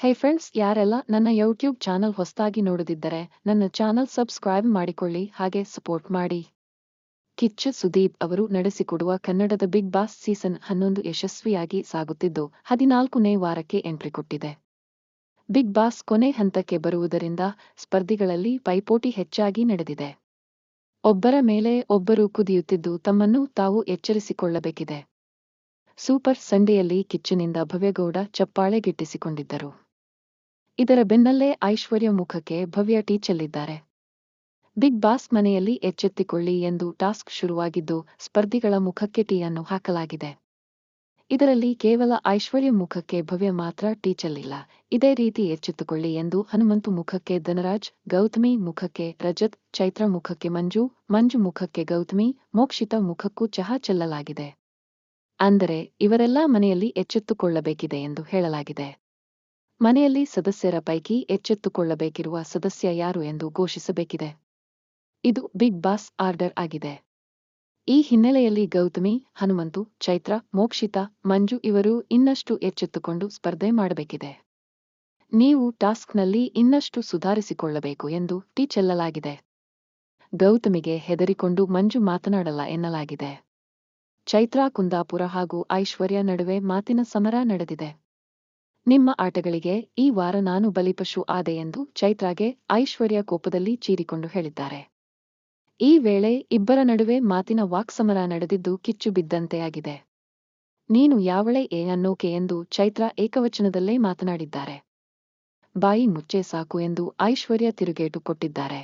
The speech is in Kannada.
ಹೇ ಫ್ರೆಂಡ್ಸ್ ಯಾರೆಲ್ಲ ನನ್ನ ಯೂಟ್ಯೂಬ್ ಚಾನಲ್ ಹೊಸದಾಗಿ ನೋಡುತ್ತಿದ್ದರೆ ನನ್ನ ಚಾನಲ್ ಸಬ್ಸ್ಕ್ರೈಬ್ ಮಾಡಿಕೊಳ್ಳಿ, ಹಾಗೆ ಸಪೋರ್ಟ್ ಮಾಡಿ. ಕಿಚ್ಚ ಸುದೀಪ್ ಅವರು ನಡೆಸಿಕೊಡುವ ಕನ್ನಡದ ಬಿಗ್ ಬಾಸ್ ಸೀಸನ್ ಹನ್ನೊಂದು ಯಶಸ್ವಿಯಾಗಿ ಸಾಗುತ್ತಿದ್ದು, ಹದಿನಾಲ್ಕನೇ ವಾರಕ್ಕೆ ಎಂಟ್ರಿ ಕೊಟ್ಟಿದೆ. ಬಿಗ್ ಬಾಸ್ ಕೊನೆ ಹಂತಕ್ಕೆ ಬರುವುದರಿಂದ ಸ್ಪರ್ಧಿಗಳಲ್ಲಿ ಪೈಪೋಟಿ ಹೆಚ್ಚಾಗಿ ನಡೆದಿದೆ. ಒಬ್ಬರ ಮೇಲೆ ಒಬ್ಬರು ಕುದಿಯುತ್ತಿದ್ದು ತಮ್ಮನ್ನು ತಾವು ಎಚ್ಚರಿಸಿಕೊಳ್ಳಬೇಕಿದೆ. ಸೂಪರ್ ಸಂಡೆಯಲ್ಲಿ ಕಿಚ್ಚನಿಂದ ಭವ್ಯಗೌಡ ಚಪ್ಪಾಳೆ ಗಿಟ್ಟಿಸಿಕೊಂಡಿದ್ದರು. ಇದರ ಬೆನ್ನಲ್ಲೇ ಐಶ್ವರ್ಯ ಮುಖಕ್ಕೆ ಭವ್ಯ ಟೀ ಚೆಲ್ಲಿದ್ದಾರೆ. ಬಿಗ್ ಬಾಸ್ ಮನೆಯಲ್ಲಿ ಎಚ್ಚೆತ್ತಿಕೊಳ್ಳಿ ಎಂದು ಟಾಸ್ಕ್ ಶುರುವಾಗಿದ್ದು, ಸ್ಪರ್ಧಿಗಳ ಮುಖಕ್ಕೆ ಟೀಯನ್ನು ಹಾಕಲಾಗಿದೆ. ಇದರಲ್ಲಿ ಕೇವಲ ಐಶ್ವರ್ಯ ಮುಖಕ್ಕೆ ಭವ್ಯ ಮಾತ್ರ ಟೀ ಚೆಲ್ಲಿಲ್ಲ. ಇದೇ ರೀತಿ ಎಚ್ಚೆತ್ತುಕೊಳ್ಳಿ ಎಂದು ಹನುಮಂತು ಮುಖಕ್ಕೆ ಧನರಾಜ್, ಗೌತಮಿ ಮುಖಕ್ಕೆ ರಜತ್, ಚೈತ್ರ ಮುಖಕ್ಕೆ ಮಂಜು ಮಂಜು ಮುಖಕ್ಕೆ ಗೌತಮಿ, ಮೋಕ್ಷಿತ ಮುಖಕ್ಕೂ ಚಹಾ ಚೆಲ್ಲಲಾಗಿದೆ. ಅಂದರೆ ಇವರೆಲ್ಲ ಮನೆಯಲ್ಲಿ ಎಚ್ಚೆತ್ತುಕೊಳ್ಳಬೇಕಿದೆ ಎಂದು ಹೇಳಲಾಗಿದೆ. ಮನೆಯಲ್ಲಿ ಸದಸ್ಯರ ಪೈಕಿ ಎಚ್ಚೆತ್ತುಕೊಳ್ಳಬೇಕಿರುವ ಸದಸ್ಯ ಯಾರು ಎಂದು ಘೋಷಿಸಬೇಕಿದೆ. ಇದು ಬಿಗ್ ಬಾಸ್ ಆರ್ಡರ್ ಆಗಿದೆ. ಈ ಹಿನ್ನೆಲೆಯಲ್ಲಿ ಗೌತಮಿ, ಹನುಮಂತು, ಚೈತ್ರ, ಮೋಕ್ಷಿತಾ, ಮಂಜು ಇವರು ಇನ್ನಷ್ಟು ಎಚ್ಚೆತ್ತುಕೊಂಡು ಸ್ಪರ್ಧೆ ಮಾಡಬೇಕಿದೆ. ನೀವು ಟಾಸ್ಕ್ನಲ್ಲಿ ಇನ್ನಷ್ಟು ಸುಧಾರಿಸಿಕೊಳ್ಳಬೇಕು ಎಂದು ಟೀ ಚೆಲ್ಲಲಾಗಿದೆ. ಗೌತಮಿಗೆ ಹೆದರಿಕೊಂಡು ಮಂಜು ಮಾತನಾಡಲ್ಲ ಎನ್ನಲಾಗಿದೆ. ಚೈತ್ರಾ, ಕುಂದಾಪುರ ಹಾಗೂ ಐಶ್ವರ್ಯ ನಡುವೆ ಮಾತಿನ ಸಮರ ನಡೆದಿದೆ. ನಿಮ್ಮ ಆಟಗಳಿಗೆ ಈ ವಾರ ನಾನು ಬಲಿಪಶು ಆದೆ ಎಂದು ಚೈತ್ರಾಗೆ ಐಶ್ವರ್ಯ ಕೋಪದಲ್ಲಿ ಚೀರಿಕೊಂಡು ಹೇಳಿದ್ದಾರೆ. ಈ ವೇಳೆ ಇಬ್ಬರ ನಡುವೆ ಮಾತಿನ ವಾಕ್ಸಮರ ನಡೆದಿದ್ದು ಕಿಚ್ಚು ಬಿದ್ದಂತೆಯಾಗಿದೆ. ನೀನು ಯಾವಳೆ ಏ ಅನ್ನೋಕೆ ಎಂದು ಚೈತ್ರ ಏಕವಚನದಲ್ಲೇ ಮಾತನಾಡಿದ್ದಾರೆ. ಬಾಯಿ ಮುಚ್ಚೆ ಸಾಕು ಎಂದು ಐಶ್ವರ್ಯ ತಿರುಗೇಟು ಕೊಟ್ಟಿದ್ದಾರೆ.